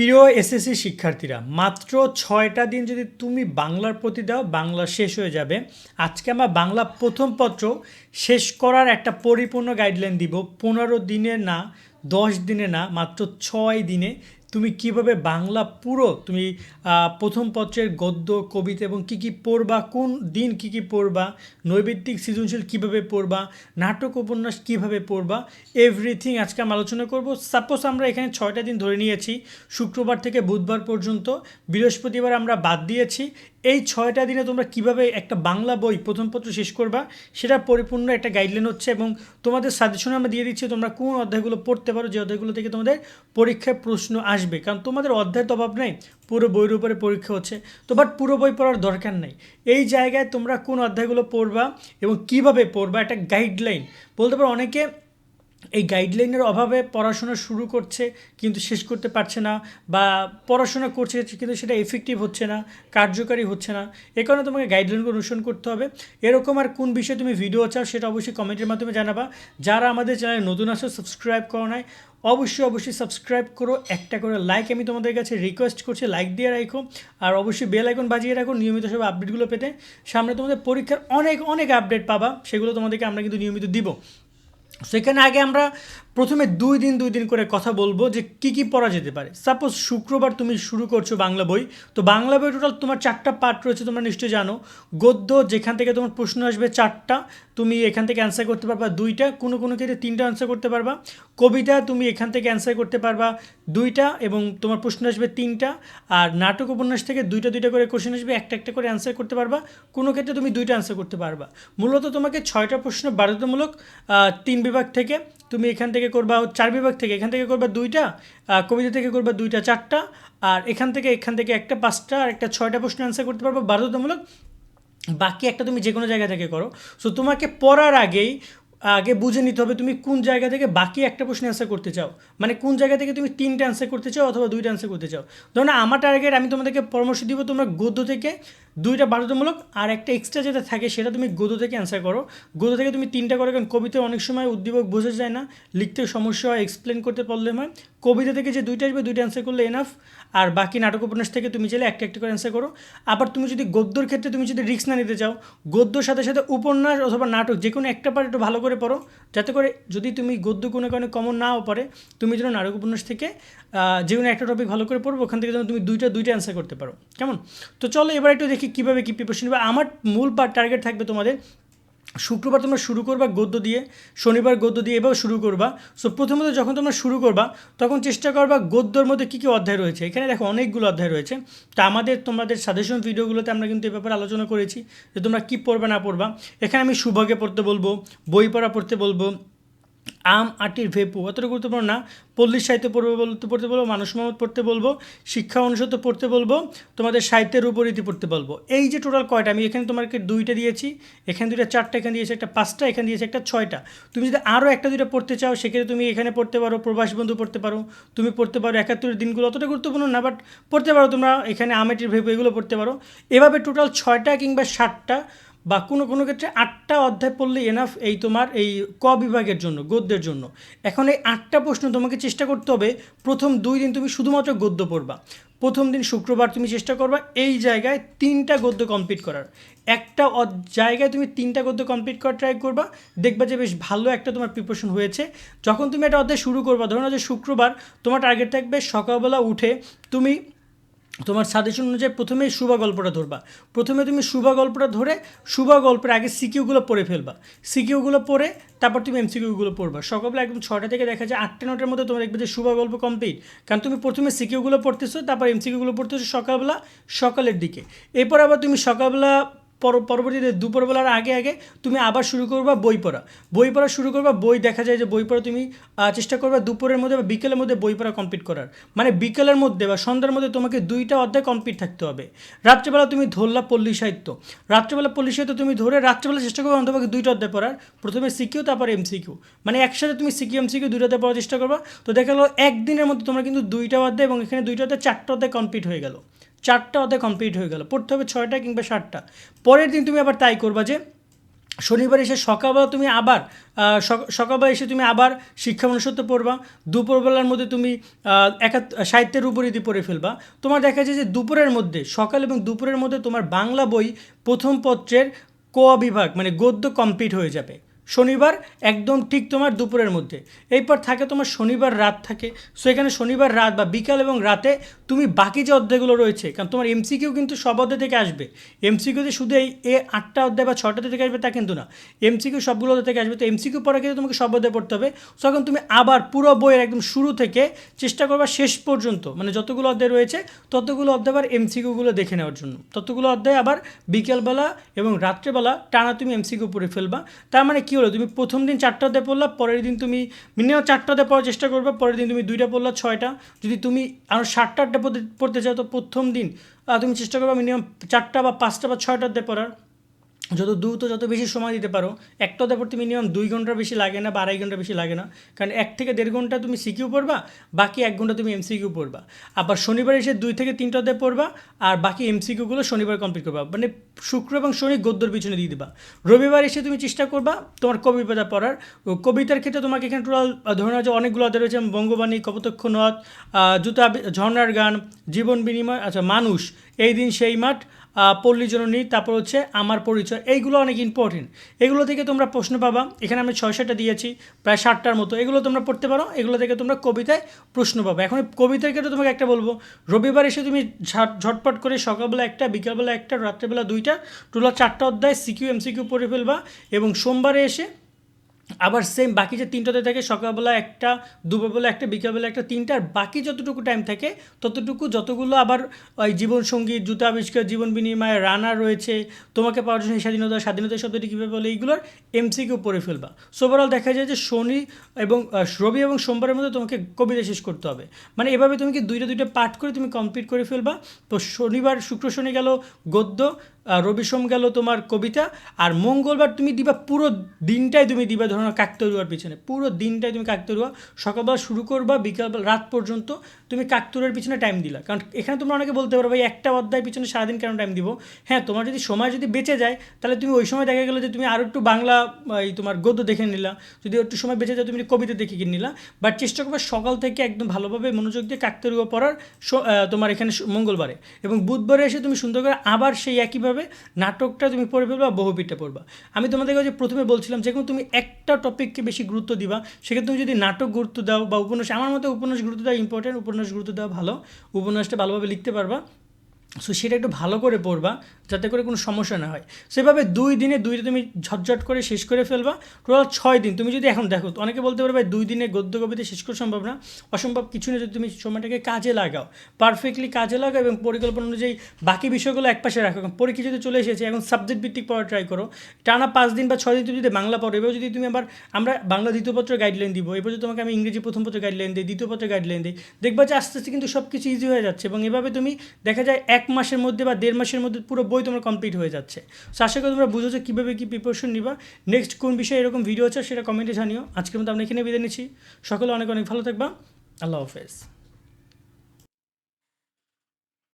প্রিয় এসএসসি শিক্ষার্থীরা, মাত্র ছয়টা দিন যদি তুমি বাংলার প্রতি দাও, বাংলা শেষ হয়ে যাবে। আজকে আমরা বাংলা প্রথম পত্র শেষ করার একটা পরিপূর্ণ গাইডলাইন দিব। পনেরো দিনে না, দশ দিনে না, মাত্র ছয় দিনে তুমি কীভাবে বাংলা পুরো তুমি প্রথম পত্রের গদ্য, কবিতা এবং কী কী পড়বা, কোন দিন কী কী পড়বা নৈবেদিক সৃজনশীল কীভাবে পড়বা, নাটক, উপন্যাস কীভাবে পড়বা এভরিথিং আজকে আমি আলোচনা করব। সাপোজ আমরা এখানে ছয়টা দিন ধরে নিয়েছি, শুক্রবার থেকে বুধবার পর্যন্ত, বৃহস্পতিবার আমরা বাদ দিয়েছি। এই ছয়টা দিনে তোমরা কীভাবে একটা বাংলা বই প্রথম পত্র শেষ করবা, সেটা পরিপূর্ণ একটা গাইডলাইন হচ্ছে এবং তোমাদের সাজেশন আমরা দিয়ে দিচ্ছি তোমরা কোন অধ্যায়গুলো পড়তে পারো, যে অধ্যায়গুলো থেকে তোমাদের পরীক্ষায় প্রশ্ন আসবে। কারণ তোমাদের অধ্যায় তো অভাব নেই, পুরো বইয়ের উপরে পরীক্ষা হচ্ছে, তো বাট পুরো বই পড়ার দরকার নেই। এই জায়গায় তোমরা কোন অধ্যায়গুলো পড়বা এবং কীভাবে পড়বা, একটা গাইডলাইন বলতে পারো, অনেকে এই গাইডলাইনের অভাবে পড়াশোনা শুরু করছে, কিন্তু শেষ করতে পারছে না বা পড়াশোনা করছে কিন্তু সেটা এফেক্টিভ হচ্ছে না, কার্যকারী হচ্ছে না। এ কারণে তোমাকে গাইডলাইনগুলো অনুসরণ করতে হবে। এরকম আর কোন বিষয়ে তুমি ভিডিও চাও সেটা অবশ্যই কমেন্টের মাধ্যমে জানাবা। যারা আমাদের চ্যানেলে নতুন আসো সাবস্ক্রাইব করো নাই, অবশ্যই অবশ্যই সাবস্ক্রাইব করো। একটা করে লাইক আমি তোমাদের কাছে রিকোয়েস্ট করছি লাইক দিয়ে রাখো। আর অবশ্যই বেল আইকন বাজিয়ে রাখো, নিয়মিত সব আপডেটগুলো পেতে। সামনে তোমাদের পরীক্ষার অনেক অনেক আপডেট পাবা, সেগুলো তোমাদেরকে আমরা কিন্তু নিয়মিত দিব। সেখানে আগে আমরা প্রথমে দুই দিন দুই দিন করে কথা বলব যে কি কি পড়া যেতে পারে। সাপোজ শুক্রবার তুমি শুরু করছ বাংলা বই, তো বাংলা বই টোটাল তোমার চারটা পার্ট রয়েছে, তোমরা নিশ্চয়ই জানো। গদ্য, যেখান থেকে তোমার প্রশ্ন আসবে চারটা, তুমি এখান থেকে অ্যান্সার করতে পারবা দুইটা, কোনো কোনো ক্ষেত্রে তিনটা অ্যান্সার করতে পারবা। কবিতা, তুমি এখান থেকে অ্যান্সার করতে পারবা দুইটা এবং তোমার প্রশ্ন আসবে তিনটা, আর নাটক উপন্যাস থেকে দুইটা দুইটা করে কোশ্চেন আসবে, একটা একটা করে অ্যান্সার করতে পারবা। কোনো ক্ষেত্রে তুমি দুইটা অ্যান্সার করতে পারবা। মূলত তোমাকে ছয়টা প্রশ্ন বাধ্যতামূলক তিন বিভাগ থেকে তুমি এখান থেকে করবা চার বিভাগ থেকে। এখান থেকে করবা দুইটা কবিতা থেকে করবা দুইটা, চারটা, আর এখান থেকে এখান থেকে একটা, পাঁচটা, আর একটা ছয়টা প্রশ্ন অ্যান্সার করতে পারবা বাধ্যতামূলক। বাকি একটা তুমি যে কোনো জায়গা থেকে করো। সো তোমাকে পড়ার আগেই, আগে বুঝে নিতে হবে তুমি কোন জায়গা থেকে বাকি একটা প্রশ্ন অ্যান্সার করতে চাও। মানে কোন জায়গা থেকে তুমি তিনটা অ্যান্সার করতে চাও অথবা দুইটা অ্যান্সার করতে চাও। ধরুন আমার টার্গেট আমি তোমাদেরকে পরামর্শ দিব তোমরা গদ্য থেকে দুইটা বাধ্যতামূলক আর একটা এক্সট্রা যেটা থাকে সেটা তুমি গদ্য থেকে অ্যান্সার করো। গদ্য থেকে তুমি তিনটা করো, কারণ কবিতায় অনেক সময় উদ্দীপক বোঝা যায় না, লিখতে সমস্যা হয় এক্সপ্লেন করতে প্রবলেম হয়। কবিতা থেকে যে দুইটা আসবে, দুইটা অ্যান্সার করলে এনাফ আর বাকি নাটক উপন্যাস থেকে তুমি চাইলে একটা একটা করে অ্যান্সার করো। আবার তুমি যদি গদ্যর ক্ষেত্রে তুমি যদি রিস্ক না নিতে চাও, গদ্যর সাথে সাথে উপন্যাস অথবা নাটক যে কোনো একটা পার্ট একটু ভালো করে পড়ো, যাতে করে যদি তুমি গদ্য কোনো কারণে কমন নাও পারে, তুমি যেন নাটক উপন্যাস থেকে যে কোনো একটা টপিক ভালো করে পড়ব, ওখান থেকে যেন তুমি দুইটা দুইটা অ্যান্সার করতে পারো। কেমন? তো চলো এবার একটু দেখি কীভাবে কী প্রিপারেশন নেবে। আমার মূল টার্গেট থাকবে তোমাদের শুক্রবার তোমরা শুরু করবা গদ্য দিয়ে, শনিবার গদ্য দিয়ে এভাবে শুরু করবা। সো প্রথমত যখন তোমরা শুরু করবা, তখন চেষ্টা করবা গদ্যর মধ্যে কী কী অধ্যায় রয়েছে। এখানে দেখো অনেকগুলো অধ্যায় রয়েছে। তা আমাদের তোমাদের সাজেশন ভিডিওগুলোতে আমরা কিন্তু এ ব্যাপারে আলোচনা করেছি যে তোমরা কী পড়বে না পড়বা। এখানে আমি সুভাগে পড়তে বলব, বই পড়া পড়তে বলব আম, আটির ভেপু, অতটা গুরুত্বপূর্ণ না। পল্লী সাহিত্য পড়বে বলতে পড়তে বলব, মানুষ মোহাম্মদ পড়তে বলব, শিক্ষা অনুষদ পড়তে বলব, তোমাদের সাহিত্যের উপরীতি পড়তে বলব। এই যে টোটাল কয়টা, আমি এখানে তোমাকে দুইটা দিয়েছি, এখানে দুইটা, চারটা, এখানে দিয়েছি, একটা পাঁচটা, এখানে দিয়েছি একটা ছয়টা। তুমি যদি আরও একটা, দুইটা পড়তে চাও, সেক্ষেত্রে তুমি এখানে পড়তে পারো, প্রবাস বন্ধু পড়তে পারো, তুমি পড়তে পারো, একাত্তরের দিনগুলো অতটা গুরুত্বপূর্ণ না বাট পড়তে পারো তোমরা, এখানে আমেটির ভেপু, এগুলো পড়তে পারো। এভাবে টোটাল ছয়টা কিংবা সাতটা বা কোনো কোনো ক্ষেত্রে আটটা অধ্যায় পড়লে এনাফ এই তোমার এই ক বিভাগের জন্য, গদ্যের জন্য। এখন এই আটটা প্রশ্ন তোমাকে চেষ্টা করতে হবে, প্রথম দুই দিন তুমি শুধুমাত্র গদ্য পড়বা। প্রথম দিন শুক্রবার তুমি চেষ্টা করবা এই জায়গায় তিনটা গদ্য কমপ্লিট করার। একটা জায়গায় তুমি তিনটা গদ্য কমপ্লিট করার ট্রাই করবা, দেখবা যে বেশ ভালো একটা তোমার প্রিপারেশন হয়েছে। যখন তুমি একটা অধ্যায় শুরু করবা, ধরো যে শুক্রবার তোমার টার্গেট থাকবে সকালবেলা উঠে তুমি তোমার সাজেশন অনুযায়ী প্রথমেই শুভা গল্পটা ধরবা। প্রথমে তুমি শুভা গল্পটা ধরে শুভা গল্পের আগে সিকিউগুলো পড়ে ফেলবা। সিকিউগুলো পড়ে তারপর তুমি এমসিকিউগুলো পড়বা। সকালবেলা একদম ছটা থেকে দেখা যায় আটটা নটার মধ্যে তোমার দেখবে যে শুভা গল্প কমপ্লিট কারণ তুমি প্রথমে সিকিউগুলো পড়তেছো, তারপর এমসিকিউগুলো পড়তেছো সকালবেলা সকালের দিকে। এরপর আবার তুমি সকালবেলা পরবর্তীতে দুপুরবেলার আগে আগে তুমি আবার শুরু করবা বই পড়া। বই পড়া শুরু করবা, বই দেখা যায় যে বই পড়া তুমি চেষ্টা করবা দুপুরের মধ্যে বা বিকেলের মধ্যে বই পড়া কমপ্লিট করার। মানে বিকেলের মধ্যে বা সন্ধ্যার মধ্যে তোমাকে দুইটা অধ্যায় কমপ্লিট থাকতে হবে। রাত্রেবেলা তুমি ধরলা পল্লী সাহিত্য। রাত্রেবেলা পল্লী সাহিত্য তুমি ধরে রাত্রেবেলা চেষ্টা করবে অন্তপক্ষে দুইটা অধ্যায় পড়ার। প্রথমে সিকিউ, তারপর এমসিকিউ মানে একসাথে তুমি সিকিউ এমসিকিউ দুইটা অধ্যায় পড়ার চেষ্টা করবা। তো দেখা গেলো একদিনের মধ্যে তোমরা কিন্তু দুইটা অধ্যায় এবং এখানে দুইটা অধ্যায়, চারটা অধ্যায় কমপ্লিট হয়ে গেল। চারটা অধ্যায় কমপ্লিট হয়ে গেল। পড়তে হবে ছয়টা কিংবা সাতটা। পরের দিন তুমি আবার তাই করবা যে, শনিবার এসে সকালবেলা তুমি আবার সকালবেলা এসে তুমি আবার শিক্ষা মনুষ্যত্ব পড়বা। দুপুরবেলার মধ্যে তুমি একাত, সাহিত্যের উপরীতি পড়ে ফেলবা। তোমার দেখা যায় যে দুপুরের মধ্যে, সকাল এবং দুপুরের মধ্যে তোমার বাংলা বই প্রথম পত্রের ক বিভাগ মানে গদ্য কমপ্লিট হয়ে যাবে। শনিবার একদম ঠিক তোমার দুপুরের মধ্যে। এরপর থাকে তোমার শনিবার রাত থাকে। সো এখানে শনিবার রাত বা বিকাল এবং রাতে তুমি বাকি যে অধ্যায়গুলো রয়েছে, কারণ তোমার এমসিকিউ কিন্তু সব অধ্যায় থেকে আসবে। এমসিকিউতে শুধু এই এ আটটা অধ্যায় বা ছটাতে থেকে আসবে তা কিন্তু না। এমসিকিউ সবগুলো থেকে আসবে। তো এমসিকিউ পড়া কিন্তু তোমাকে সব অধ্যায় পড়তে হবে। সো এখন তুমি আবার পুরো বইয়ের একদম শুরু থেকে চেষ্টা করবা শেষ পর্যন্ত মানে যতগুলো অধ্যায় রয়েছে, ততগুলো অধ্যায় আবার এমসিকিউগুলো দেখে নেওয়ার জন্য। ততগুলো অধ্যায় আবার বিকেলবেলা এবং রাত্রেবেলা টানা তুমি এমসিকিউ পড়ে ফেলবা। তার মানে কী হলো, তুমি প্রথম দিন চারটাতে পড়লা, পরের দিন তুমি মিনিমাম চারটাতে পড়ার চেষ্টা করবে, পরের দিন তুমি দুইটা পড়লা, ছয়টা। যদি তুমি আরও সাতটা আটটা পড়তে চাও, তো প্রথম দিন তুমি চেষ্টা করবে মিনিমাম চারটা বা পাঁচটা বা ছয়টা অধ্যায় পড়ার। যত দ্রুত যত বেশি সময় দিতে পারো একটা পড়তে মিনিমাম দুই ঘণ্টার বেশি লাগে না বা আড়াই ঘণ্টা বেশি লাগে না। কারণ এক থেকে দেড় ঘণ্টা তুমি সিকিউ পড়বা বাকি এক ঘণ্টা তুমি এমসিকিউ পড়বা। আবার শনিবার এসে দুই থেকে তিনটা অধ্যায় পড়বা আর বাকি এমসিকিউগুলো শনিবার কমপ্লিট করবা। মানে শুক্র এবং শনি গদ্যর পিছনে দিয়ে দিবা। রবিবার এসে তুমি চেষ্টা করবা তোমার কবিতা পড়ার। কবিতার ক্ষেত্রে তোমাকে এখানে টোটাল ধরে নাও যে অনেকগুলো অধ্যায় রয়েছে বঙ্গবাণী কপোতক্ষ আহ, জুতা ঝর্ণার গান জীবন বিনিময় আচ্ছা মানুষ। এই দিন সেই মাঠ পল্লী জননী তারপর হচ্ছে আমার পরিচয়। এইগুলো অনেক ইম্পর্টেন্ট এগুলো থেকে তোমরা প্রশ্ন পাবা। এখানে আমি ছয় সাতটা দিয়েছি, প্রায় ষাটটার মতো। এগুলো তোমরা পড়তে পারো। এগুলো থেকে তোমরা কবিতায় প্রশ্ন পাবা। এখন কবিতার ক্ষেত্রে তোমাকে একটা বলব। রবিবার এসে তুমি ঝট- ঝটপট করে সকালবেলা একটা, বিকালবেলা একটা, রাত্রেবেলা দুইটা টোটাল চারটা অধ্যায় সিকিউ এমসিকিউ পড়ে ফেলবা এবং সোমবারে এসে আবার সেম বাকি যে তিনটাতে থাকে, সকালবেলা একটা, দুপুরবেলা একটা, বিকালবেলা একটা, তিনটা আর বাকি যতটুকু টাইম থাকে, ততটুকু যতগুলো আবার ওই জীবনসঙ্গী জুতা আবিষ্কার, জীবন বিনিময়, রানা রয়েছে, তোমাকে পাওয়ার জন্য স্বাধীনতা স্বাধীনতা শব্দটি কীভাবে বলে, এইগুলোর এমসিকিউ পড়ে ফেলবা। সো ওভারঅল দেখা যায় যে শনি এবং রবি এবং সোমবারের মধ্যে তোমাকে কবিতা শেষ করতে হবে। মানে এভাবে তুমি কি দুইটা দুইটা পাঠ করে তুমি কমপ্লিট করে ফেলবা? তো শনিবার শুক্র শনি গেল, গদ্য রবি সোম গেল তোমার কবিতা, আর মঙ্গলবার তুমি দিবা পুরো দিনটাই তুমি দিবা ধরো কাকতরুয়ার পিছনে। পুরো দিনটাই তুমি কাকতরুয়া সকালবেলা শুরু করবা, বিকালবেলা রাত পর্যন্ত তুমি কাকতরুয়ার পিছনে টাইম দিলা। কারণ এখানে তোমরা অনেকে বলতে পারো, ভাই, একটা অধ্যায় পিছনে সারাদিন কেন টাইম দিব? হ্যাঁ তোমার যদি সময় যদি বেঁচে যায়, তাহলে তুমি ওই সময় দেখা গেলো যে তুমি আরও একটু বাংলা এই তোমার গদ্য দেখে নিলা। যদি একটু সময় বেঁচে যায়, তুমি কবিতা দেখে কিনে নিলা। বাট চেষ্টা করবে সকাল থেকে একদম ভালোভাবে মনোযোগ দিয়ে কাকতরুয়া পড়ার তোমার এখানে মঙ্গলবারে। এবং বুধবারে এসে তুমি সুন্দর করে আবার সেই একইভাবে নাটকটা তুমি পড়ে ফেলবা বহুপিঠটা পড়বা। আমি তোমাদের কাছে প্রথমে বলছিলাম যে কোনো তুমি একটা টপিককে বেশি গুরুত্ব দিবা, সেক্ষেত্রে তুমি যদি নাটক গুরুত্ব দাও বা উপন্যাস, আমার মতে উপন্যাস গুরুত্ব দেওয়া ইম্পর্টেন্ট উপন্যাস গুরুত্ব দেওয়া ভালো। উপন্যাসটা ভালোভাবে লিখতে পারবা। সো সেটা একটু ভালো করে পড়বা, যাতে করে কোনো সমস্যা না হয়। সেভাবে দুই দিনে দুইটা তুমি ঝটঝট করে শেষ করে ফেলবা। টোটাল ছয় দিন, তুমি যদি এখন দেখো, অনেকে বলতে পারবে দুই দিনে গদ্য কবিতা শেষ করা সম্ভব না। অসম্ভব কিছু না, যদি তুমি সময়টাকে কাজে লাগাও। পারফেক্টলি কাজে লাগাও এবং পরিকল্পনা অনুযায়ী বাকি বিষয়গুলো একপাশে রাখো। পরীক্ষা যদি চলে এসেছে, এখন সাবজেক্ট ভিত্তিক পড়া ট্রাই করো। টানা পাঁচ দিন বা ছয় দিন তুমি যদি বাংলা পড়ো, এবার যদি তুমি আবার আমরা বাংলা দ্বিতীয় পত্রের গাইডলাইন দিব এবার যদি তোমাকে আমি ইংরেজি প্রথম পত্র গাইডলাইন দিই, দ্বিতীয় পত্রের গাইডলাইন দিই, দেখবা যে আস্তে আস্তে কিন্তু সব কিছু ইজি হয়ে যাচ্ছে এবং এভাবে তুমি দেখা যায় এক মাসের মধ্যে বা দেড় মাসের মধ্যে পুরো বই তোমার কমপ্লিট হয়ে যাচ্ছে। সো আশা করি তোমরা বুঝেছ কীভাবে কী প্রিপারেশন নিবা। নেক্সট কোন বিষয়ে এরকম ভিডিও আছে সেটা কমেন্টে জানিও। আজকের মতো আমরা এখানে বিদায় নিচ্ছি। সকলে অনেক অনেক ভালো থাকবা। আল্লাহ হাফেজ।